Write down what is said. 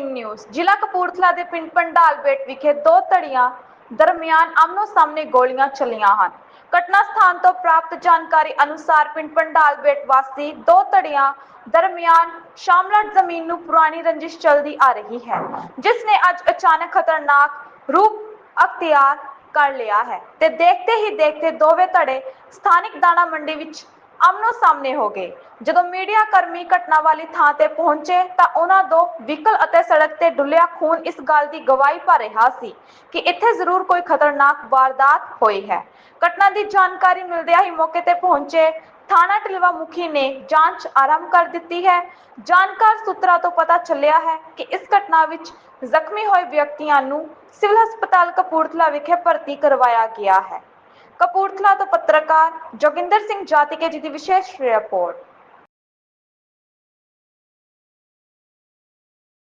ਜ਼ਿਲ੍ਹਾ ਕਪੂਰਥਲਾ ਦੇ ਪਿੰਡ ਪੰਡਾਲਬੇਟ ਵਿਖੇ ਦੋ ਧੜੀਆਂ ਦਰਮਿਆਨ ਆਮਨੋ ਸਾਹਮਣੇ ਗੋਲੀਆਂ ਚੱਲੀਆਂ ਹਨ। ਘਟਨਾ ਸਥਾਨ ਤੋਂ ਪ੍ਰਾਪਤ ਜਾਣਕਾਰੀ ਅਨੁਸਾਰ ਪਿੰਡ ਪੰਡਾਲਬੇਟ ਵਾਸੀ ਦੋ ਧੜੀਆਂ ਦਰਮਿਆਨ ਸ਼ਾਮਲਾਟ ਜ਼ਮੀਨ ਨੂੰ ਪੁਰਾਣੀ ਰੰਜਿਸ਼ ਚੱਲਦੀ ਆ ਰਹੀ ਹੈ, ਜਿਸ ਨੇ ਅੱਜ ਅਚਾਨਕ ਖਤਰਨਾਕ ਰੂਪ ਅਖਤਿਆਰ ਕਰ ਲਿਆ ਹੈ। ਤੇ ਦੇਖਦੇ ਹੀ ਦੇਖਦੇ ਦੋਵੇਂ ਧੜੇ ਸਥਾਨਕ ਦਾਣਾ ਮੰਡੀ ਵਿੱਚ ਆਮਨੋ ਸਾਹਮਣੇ ਹੋ ਗਏ। ਜਦੋਂ ਮੀਡੀਆ ਕਰਮੀ ਘਟਨਾ ਵਾਲੀ ਥਾਂ ਤੇ ਪਹੁੰਚੇ ਤਾਂ ਉਹਨਾਂ ਦੋ ਵਹੀਕਲ ਅਤੇ ਸੜਕ ਤੇ ਡੁੱਲਿਆ ਖੂਨ ਇਸ ਗੱਲ ਦੀ ਗਵਾਹੀ ਭਰ ਰਿਹਾ ਸੀ ਕਿ ਇੱਥੇ ਜ਼ਰੂਰ ਕੋਈ ਖਤਰਨਾਕ ਵਾਰਦਾਤ ਹੋਈ ਹੈ। ਘਟਨਾ ਦੀ ਜਾਣਕਾਰੀ ਮਿਲਦਿਆਂ ਹੀ ਮੌਕੇ ਤੇ ਪਹੁੰਚੇ ਥਾਣਾ ਟਿਲਵਾ ਮੁਖੀ ਨੇ ਜਾਂਚ ਆਰੰਭ ਕਰ ਦਿੱਤੀ ਹੈ। ਜਾਣਕਾਰ ਸੂਤਰਾਂ ਤੋਂ ਪਤਾ ਚੱਲਿਆ ਹੈ ਕਿ ਇਸ ਘਟਨਾ ਵਿੱਚ ਜ਼ਖਮੀ ਹੋਏ ਵਿਅਕਤੀਆਂ ਨੂੰ ਸਿਵਲ ਹਸਪਤਾਲ ਕਪੂਰਥਲਾ ਵਿਖੇ ਭਰਤੀ ਕਰਵਾਇਆ ਗਿਆ ਹੈ। ਕਪੂਰਥਲਾ ਤੋਂ ਪੱਤਰਕਾਰ ਜੋਗਿੰਦਰ ਸਿੰਘ ਜਾਤੀਕੇ ਜੀ ਦੀ ਵਿਸ਼ੇਸ਼ ਰਿਪੋਰਟ